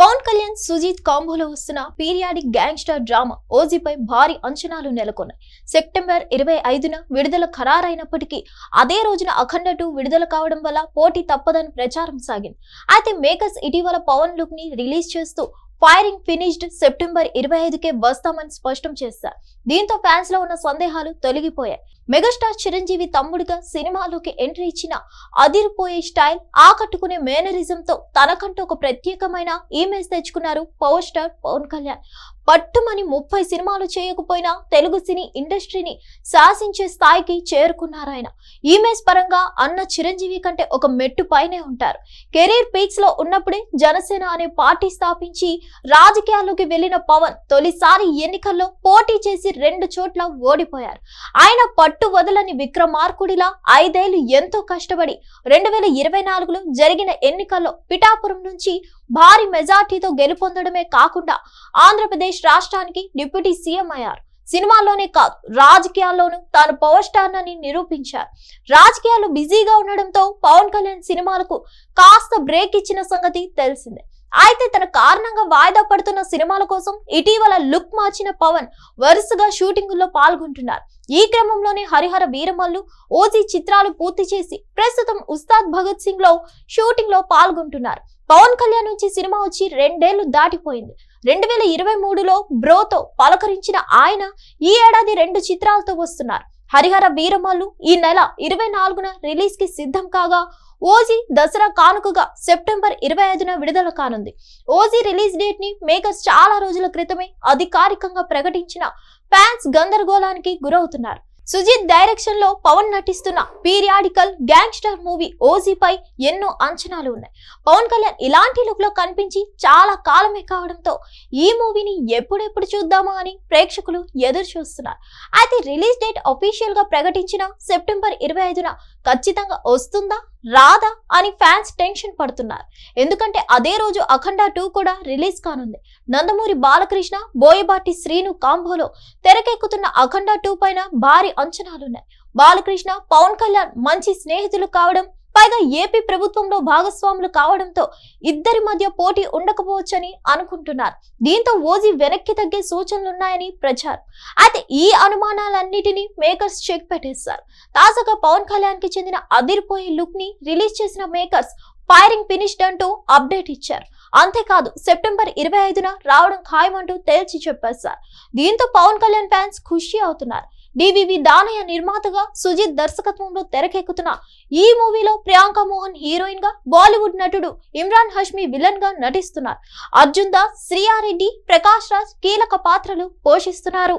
పవన్ కళ్యాణ్ సుజీత్ కాంబోలో వస్తున్న periodic gangster drama ఓజీపై భారీ అంచనాలు నెలకొన్నాయి. సెప్టెంబర్ ఇరవై ఐదున విడుదల ఖరారైనప్పటికీ అదే రోజున అఖండ టూ విడుదల కావడం వల్ల పోటీ తప్పదని ప్రచారం సాగింది. అయితే మేకర్స్ ఇటీవల పవన్ లుక్ని రిలీజ్ చేస్తూ ఫైరింగ్ ఫినిష్డ్ సెప్టెంబర్ ఇరవై ఐదుకే వస్తామని స్పష్టం చేశారు. దీంతో ఫ్యాన్స్లో ఉన్న సందేహాలు తొలగిపోయాయి. మెగాస్టార్ చిరంజీవి తమ్ముడిగా సినిమాలోకి ఎంట్రీ ఇచ్చిన అదిరిపోయే స్టైల్ ఆకట్టుకునే మేనరిజంతో తనకంటూ ఒక ప్రత్యేకమైన ఇమేజ్ తెచ్చుకున్నారు పవర్ స్టార్ పవన్ కళ్యాణ్. పట్టుమని ముప్పై సినిమాలు చేయకపోయినా తెలుగు సినీ ఇండస్ట్రీని శాసించే స్థాయికి చేరుకున్నారు ఆయన. ఇమేజ్ పరంగా అన్న చిరంజీవి కంటే ఒక మెట్టు పైనే ఉంటారు. కెరీర్ పీక్స్లో ఉన్నప్పుడే జనసేన అనే పార్టీ స్థాపించి రాజకీయాల్లోకి వెళ్ళిన పవన్ తొలిసారి ఎన్నికల్లో పోటీ చేసి రెండు చోట్ల ఓడిపోయారు. ఆయన పట్టు వదలని విక్రమార్కుడిలా ఐదేళ్ళు ఎంతో కష్టపడి రెండు వేల ఇరవై నాలుగులో జరిగిన ఎన్నికల్లో పిఠాపురం నుంచి భారీ మెజార్టీతో గెలుపొందడమే కాకుండా ఆంధ్రప్రదేశ్ రాష్ట్రానికి డిప్యూటీ సీఎం అయ్యారు. సినిమాల్లోనే కాదు రాజకీయాల్లోనూ తాను పవర్ స్టార్ అని నిరూపించారు. రాజకీయాలు బిజీగా ఉండడంతో పవన్ కళ్యాణ్ సినిమాలకు కాస్త బ్రేక్ ఇచ్చిన సంగతి తెలిసిందే. అయితే తన కారణంగా వాయిదా పడుతున్న సినిమాల కోసం ఇటీవల లుక్ మార్చిన పవన్ వరుసగా షూటింగుల్లో పాల్గొంటున్నారు. ఈ క్రమంలోనే హరిహర వీరమల్లు ఓజీ చిత్రాలు పూర్తి చేసి ప్రస్తుతం ఉస్తాద్ భగత్ సింగ్లో షూటింగ్లో పాల్గొంటున్నారు. పవన్ కళ్యాణ్ నుంచి సినిమా వచ్చి రెండేళ్ళు దాటిపోయింది. రెండు వేల ఇరవై మూడులో బ్రోతో పలకరించిన ఆయన ఈ ఏడాది రెండు చిత్రాలతో వస్తున్నారు. హరిహర వీరమల్లు ఈ నెల ఇరవై నాలుగున రిలీజ్కి సిద్ధం కాగా ఓజీ దసరా కానుకగా సెప్టెంబర్ ఇరవై ఐదున విడుదల కానుంది. ఓజీ రిలీజ్ డేట్ని మేకర్స్ చాలా రోజుల క్రితమే అధికారికంగా ప్రకటించిన ఫ్యాన్స్ గందరగోళానికి గురవుతున్నారు. సుజిత్ డైరెక్షన్లో పవన్ నటిస్తున్న పీరియాడికల్ గ్యాంగ్స్టర్ మూవీ ఓజీపై ఎన్నో అంచనాలు ఉన్నాయి. పవన్ కళ్యాణ్ ఇలాంటి లుక్లో కనిపించి చాలా కాలమే కావడంతో ఈ మూవీని ఎప్పుడెప్పుడు చూద్దామా అని ప్రేక్షకులు ఎదురు చూస్తున్నారు. అయితే రిలీజ్ డేట్ అఫీషియల్గా ప్రకటించిన సెప్టెంబర్ ఇరవై ఐదున ఖచ్చితంగా వస్తుందా? రాదా అని ఫ్యాన్స్ టెన్షన్ పడుతున్నారు. ఎందుకంటే అదే రోజు అఖండ టూ కూడా రిలీజ్ కానుంది. నందమూరి బాలకృష్ణ బోయబాటి శ్రీను కాంబోలో తెరకెక్కుతున్న అఖండ టూ పైన భారీ అంచనాలున్నాయి. బాలకృష్ణ పవన్ కళ్యాణ్ మంచి స్నేహితులు కావడం పైగా ఏపీ ప్రభుత్వంలో భాగస్వాములు కావడంతో ఇద్దరి మధ్య పోటీ ఉండకపోవచ్చని అనుకుంటున్నారు. దీంతో ఓజీ వెనక్కి తగ్గే సూచనలున్నాయని ప్రచారం. అయితే ఈ అనుమానాలన్నిటినీ మేకర్స్ చెక్ పెట్టేశారు. తాజాగా పవన్ కళ్యాణ్కి చెందిన అదిరిపోయే లుక్ని రిలీజ్ చేసిన మేకర్స్ ఫైరింగ్ ఫినిష్డ్ అంటూ అప్డేట్ ఇచ్చారు. అంతేకాదు సెప్టెంబర్ ఇరవై ఐదున రావడం ఖాయమంటూ తేల్చి చెప్పేశారు. దీంతో పవన్ కళ్యాణ్ ఫ్యాన్స్ ఖుషి అవుతున్నారు. డివివి దానయ్య నిర్మాతగా సుజిత్ దర్శకత్వంలో తెరకెక్కుతున్న ఈ మూవీలో ప్రియాంక మోహన్ హీరోయిన్గా బాలీవుడ్ నటుడు ఇమ్రాన్ హష్మి విలన్గా నటిస్తున్నారు. అర్జున్ దాస్ శ్రీయారెడ్డి ప్రకాష్ రాజ్ కీలక పాత్రలు పోషిస్తున్నారు.